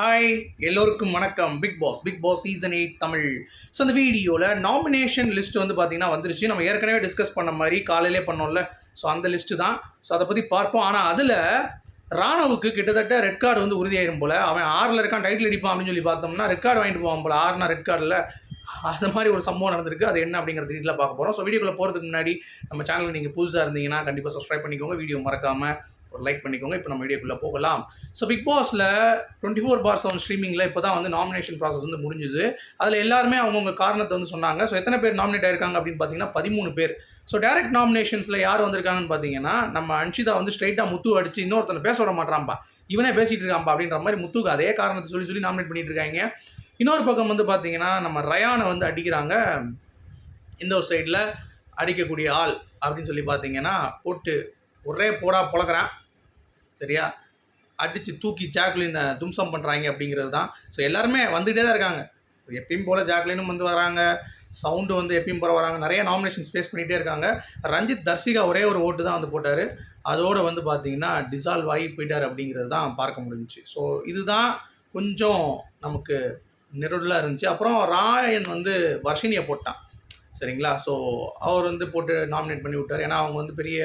Hi எல்லோருக்கும் வணக்கம். Bigg Boss Bigg Boss season eight Tamil. So அந்த வீடியோவில் நாமினேஷன் லிஸ்ட் வந்து பார்த்தீங்கன்னா வந்துருச்சு. நம்ம ஏற்கனவே டிஸ்கஸ் பண்ண மாதிரி காலையிலே பண்ணோம்ல. ஸோ அந்த லிஸ்ட்டு தான். ஸோ அதை பற்றி பார்ப்போம். ஆனால் அதில் ராணவுக்கு கிட்டத்தட்ட ரெட் கார்டு வந்து உறுதியாயிரும் போல். அவன் ஆறில் இருக்கான் டைட்டில் அடிப்பான் அப்படின்னு சொல்லி பார்த்தோம்னா ரெட் கார்டு வாங்கிட்டு போவான் போல். ஆறுனா ரெட் கார்டில் அது மாதிரி ஒரு சம்பவம் நடந்திருக்கு. அது என்ன அப்படிங்கிறது டீட்டெயிலாக பார்க்க போகிறோம் ஸோ வீடியோக்குள்ளே போகிறதுக்கு முன்னாடி நம்ம சேனலில் நீங்கள் புதுசாக இருந்தீங்கன்னா கண்டிப்பாக சப்ஸ்கிரைப் பண்ணிக்கோங்க. வீடியோ மறக்காமல் ஒரு லைக் பண்ணிக்கோங்க. இப்போ நம்ம வீடியோக்குள்ளே போகலாம். ஸோ பிக் பாஸில் டுவெண்ட்டி ஃபோர் பார் செவன் ஸ்ட்ரீமிங்கில் இப்போ தான் வந்து நாமினேஷன் ப்ராசஸ் வந்து முடிஞ்சுது. அதில் எல்லாருமே அவங்கவுங்க காரணத்தை வந்து சொன்னாங்க. ஸோ எத்தனை பேர் நாமினேட் ஆயிருக்காங்க அப்படின்னு பார்த்தீங்கன்னா பதிமூணு பேர். ஸோ டேரக்ட் நாமினேஷன்ஸில் யார் வந்திருக்காங்கன்னு பார்த்தீங்கன்னா நம்ம அன்ஷிதா வந்து ஸ்ட்ரைட்டாக முத்து அடிச்சு இன்னொருத்தனை பேச விட மாட்டான்ப்பா இவனே பேசிகிட்டு இருக்கான்பா அப்படின்ற மாதிரி முத்துக்கு அதே காரணத்தை சொல்லி சொல்லி நாமினேட் பண்ணிட்டு இருக்காங்க. இன்னொரு பக்கம் வந்து பார்த்தீங்கன்னா நம்ம ரயானை வந்து அடிக்கிறாங்க. இந்த ஒரு சைடில் அடிக்கக்கூடிய ஆள் அப்படின்னு சொல்லி பார்த்தீங்கன்னா போட்டு ஒரே போடா பொழக்கிறான். சரியா? அடித்து தூக்கி ஜாக்லினை தும்சம் பண்ணுறாங்க அப்படிங்கிறது தான். ஸோ எல்லாருமே வந்துகிட்டே தான் இருக்காங்க. எப்பயும் போல் ஜாக்லினும் வந்து வராங்க. சவுண்டு வந்து எப்பயும் போல வராங்க. நிறைய நாமினேஷன்ஸ் ஃபேஸ் பண்ணிகிட்டே இருக்காங்க. ரஞ்சித் தர்சிகா ஒரே ஒரு ஓட்டு தான் வந்து போட்டார். அதோடு வந்து பார்த்திங்கன்னா டிசால்வ் ஆகி போயிட்டார் அப்படிங்கிறது தான் பார்க்க முடிஞ்சிச்சு. ஸோ இதுதான் கொஞ்சம் நமக்கு நெருடலாக இருந்துச்சு. அப்புறம் ராயன் வந்து வர்ஷினியை போட்டான். சரிங்களா? ஸோ அவர் வந்து போட்டு நாமினேட் பண்ணி விட்டார். ஏன்னா அவங்க வந்து பெரிய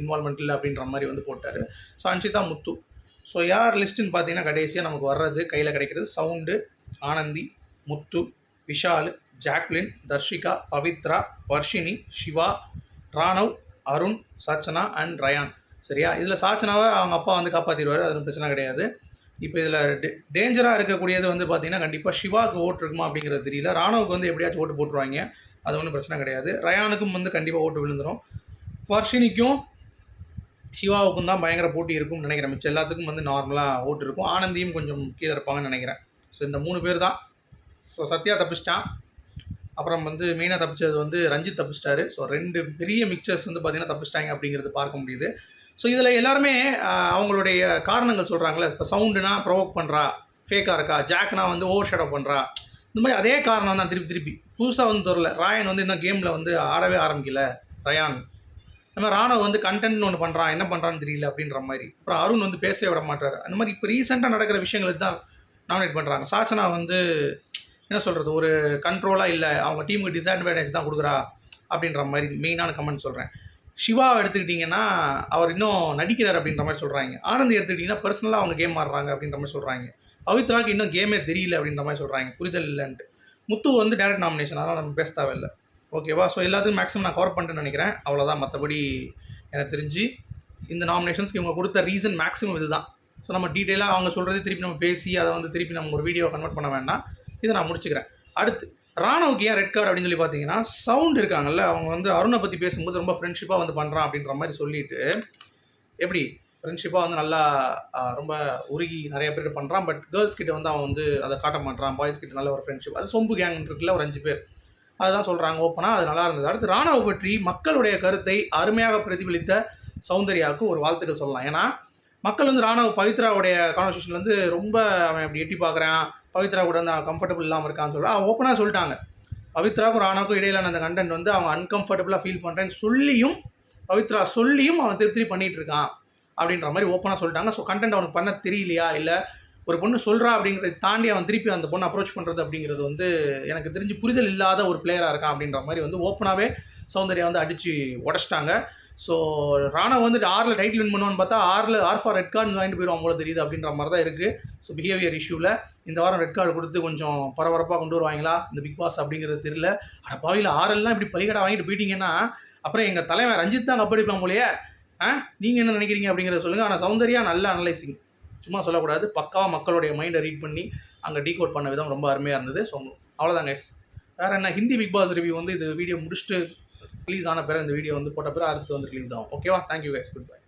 இன்வால்மெண்ட் இல்லை அப்படின்ற மாதிரி வந்து போட்டார். ஸோ அன்ஷிதா முத்து. ஸோ யார் லிஸ்ட்டுன்னு பார்த்தீங்கன்னா கடைசியாக நமக்கு வர்றது கையில் கிடைக்கிறது sound Anandhi Muthu Vishal Jacqueline Dharshika Pavithra Varshini Siva Raanav Arun Sachana and Rayan. சரியா? இதில் சாச்சனாவை அவங்க அப்பா வந்து காப்பாற்றிடுவார் அது பிரச்சனை கிடையாது. இப்போ இதில் டே டேஞ்சராக இருக்கக்கூடியது வந்து பார்த்திங்கன்னா கண்டிப்பாக சிவாவுக்கு ஓட்டு இருக்குமா அப்படிங்கிறது தெரியல. ராணுவுக்கு வந்து எப்படியாச்சும் ஓட்டு போட்டுருவாங்க. அது ஒன்றும் பிரச்சனை கிடையாது. ரயானுக்கும் வந்து கண்டிப்பாக ஓட்டு விழுந்துடும் வர்ஷினிக்கும் சிவாவுக்கும் தான் பயங்கர போட்டி இருக்கும்னு நினைக்கிறேன். மிச்சம் எல்லாத்துக்கும் வந்து நார்மலாக ஓட்டு இருக்கும். ஆனந்தியும் கொஞ்சம் கீழே இருப்பாங்கன்னு நினைக்கிறேன். ஸோ இந்த மூணு பேர் தான். ஸோ சத்யா தப்பிச்சிட்டான். அப்புறம் வந்து மெயினாக தப்பிச்சது வந்து ரஞ்சித் தப்பிச்சிட்டாரு. ஸோ ரெண்டு பெரிய மிக்சர்ஸ் வந்து பார்த்திங்கன்னா தப்பிச்சிட்டாங்க அப்படிங்கிறது பார்க்க முடியுது. ஸோ இதில் எல்லாருமே அவங்களுடைய காரணங்கள் சொல்கிறாங்களே இப்போ சவுண்டுனா ப்ரொவோக் பண்ணுறா ஃபேக்காக இருக்கா? ஜாக்னா வந்து ஓவர் ஷேடோ பண்ணுறா இந்த மாதிரி அதே காரணம் தான் திருப்பி திருப்பி. புதுசாக வந்து தெரில ராயன் வந்து இன்னும் கேமில் வந்து ஆடவே ஆரம்பிக்கல. ரயான். நம்ம ராணவ் வந்து கண்டென்ட் ஒன்று பண்ணுறான் என்ன பண்ணுறான்னு தெரியல அப்படின்ற மாதிரி. அப்புறம் அருண் வந்து பேசவே விட மாட்டார். அந்த மாதிரி இப்போ ரீசெண்டாக நடக்கிற விஷயங்களுக்கு தான் நாமினேட் பண்ணுறாங்க சாச்சனா வந்து என்ன சொல்கிறது ஒரு கண்ட்ரோலாக இல்லை. அவங்க டீமுக்கு டிஸ்அட்வான்டேஜ் தான் கொடுக்குறா அப்படின்ற மாதிரி மெயினான கமெண்ட் சொல்கிறேன் சிவாவை எடுத்துக்கிட்டிங்கன்னா அவர் இன்னும் நடிக்கிறார் அப்படின்ற மாதிரி சொல்கிறாங்க ஆனந்த் எடுத்துக்கிட்டிங்கன்னா பர்சனலாக அவங்க கேம் ஆடுறாங்க அப்படின்ற மாதிரி சொல்கிறாங்க பவித்ராக்கு இன்னும் கேமே தெரியல அப்படின்ற மாதிரி சொல்கிறாங்க புரிதல் இல்லைன்ட்டு. முத்து வந்து டேரக்ட் நாமினேஷன் அதனால் நம்ம பேச தேவையில்லை ஓகேவா ஸோ எல்லாத்தையும் மேக்ஸிமம் நான் கவர் பண்ணிட்டேன்னு நினைக்கிறேன். அவ்வளோதான் மற்றபடி எனக்கு தெரிஞ்சு இந்த நாமினேஷன்ஸ்க்கு இவங்க கொடுத்த ரீசன் மேக்ஸிமம் இது தான் ஸோ நம்ம டீட்டெயிலாக அவங்க சொல்கிறதே திருப்பி நம்ம பேசி அதை வந்து திருப்பி நம்ம ஒரு வீடியோ கன்வெர்ட் பண்ண வேண்டாம். இதை நான் முடிச்சுக்கிறேன். அடுத்து ராணுவுக்கு ஏன் ரெட் கார்டு அப்படின்னு சொல்லி பார்த்தீங்கன்னா சவுண்ட் இருக்காங்கல்ல அவங்க வந்து அருணை பற்றி பேசும்போது ரொம்ப ஃப்ரெண்ட்ஷிப்பாக வந்து பண்ணுறான் அப்படின்ற மாதிரி சொல்லிட்டு எப்படி? ஃப்ரெண்ட்ஷிப்பாக வந்து நல்லா ரொம்ப உருகி நிறைய பேர் பண்ணுறான் பட் கேர்ள்ஸ் கிட்ட வந்து அவன் வந்து அதை காட்ட மாட்டான் பாய்ஸ் கிட்ட நல்ல ஒரு ஃப்ரெண்ட்ஷிப் அது சொம்பு கேங் இருக்குல்ல ஒரு அஞ்சு பேர். அதுதான் சொல்கிறாங்க ஓப்பனாக அது நல்லா இருந்தது. அடுத்து ராணுவ பற்றி மக்களுடைய கருத்தை அருமையாக பிரதிபலித்த சௌந்தர்யாவுக்கு ஒரு வாழ்த்துக்கள் சொல்லலாம். ஏன்னா மக்கள் வந்து ராணுவ பவித்ராவுடைய கான்வர்சேஷன் வந்து ரொம்ப அவன் அப்படி எட்டி பார்க்குறான். பவித்ரா கூட வந்து அவன் கம்ஃபர்டபுள் இல்லாமல் இருக்கான்னு சொல்லிட்டு அவன் ஓப்பனாக சொல்லிட்டாங்க. பவித்ராவுக்கும் ராணாவுக்கும் இடையிலான அந்த கண்டென்ட் வந்து அவன் அன்கம்ஃபர்டபுளாக ஃபீல் பண்ணுறேன்னு சொல்லியும் பவித்ரா சொல்லியும் அவன் திருப்தி பண்ணிகிட்டு இருக்கான். அப்படின்ற மாதிரி ஓப்பனாக சொல்லிட்டாங்க. ஸோ கண்டென்ட் அவனுக்கு பண்ண தெரியலையா? இல்லை ஒரு பொண்ணு சொல்கிறா அப்படிங்கிறத தாண்டி அவன் திருப்பி அந்த பொண்ணு அப்ரோச் பண்ணுறது அப்படிங்கிறது வந்து எனக்கு தெரிஞ்சு புரிதல் இல்லாத ஒரு பிளேயராக இருக்கான் அப்படின்ற மாதிரி வந்து ஓப்பனாகவே சௌந்தர்யா வந்து அடித்து உடச்சிட்டாங்க. ஸோ ராணா வந்து ஆறில் டைட்டில் வின் பண்ணுவான்னு பார்த்தா ஆறில் ஆர் ஃபார் ரெட் கார்டு வாங்கிட்டு போயிடுவான் போல தெரியுது அப்படின்ற மாதிரி தான் இருக்குது ஸோ பிஹேவியர் இஷ்யூவில் இந்த வாரம் ரெட் கார்டு கொடுத்து கொஞ்சம் பரபரப்பாக கொண்டு வருவாங்களா? இந்த பிக் பாஸ் அப்படிங்கிறது தெரியல. ஆனால் பாவியில் ஆறெல்லாம் இப்படி பலிகடை வாங்கிட்டு போயிட்டீங்கன்னா அப்புறம் எங்கள் தலைவன் ரஞ்சித் தான் கப்படிப்பான் போலையே. ஆ? நீங்கள் என்ன நினைக்கிறீங்க அப்படிங்கிறத சொல்லுங்கள் ஆனால் சௌந்தர்யா நல்ல அனலைசிங் சும்மா சொல்லக்கூடாது. பக்காவாக மக்களுடைய மைண்டை ரீட் பண்ணி அங்கே டீகோட் பண்ண விதம் ரொம்ப அருமையாக இருந்தது. ஸோ அவ்வளோதாங்க எஸ் வேறு என்ன? ஹிந்தி பிக் பாஸ் ரிவ்யூ வந்து இது வீடியோ முடிச்சுட்டு ரிலீஸ் ஆன பிறகு இந்த வீடியோ வந்து போட்ட பிறகு அடுத்து வந்து ரிலீஸ் ஆகும். ஓகேவா தேங்க்யூ கைஸ் குட் பை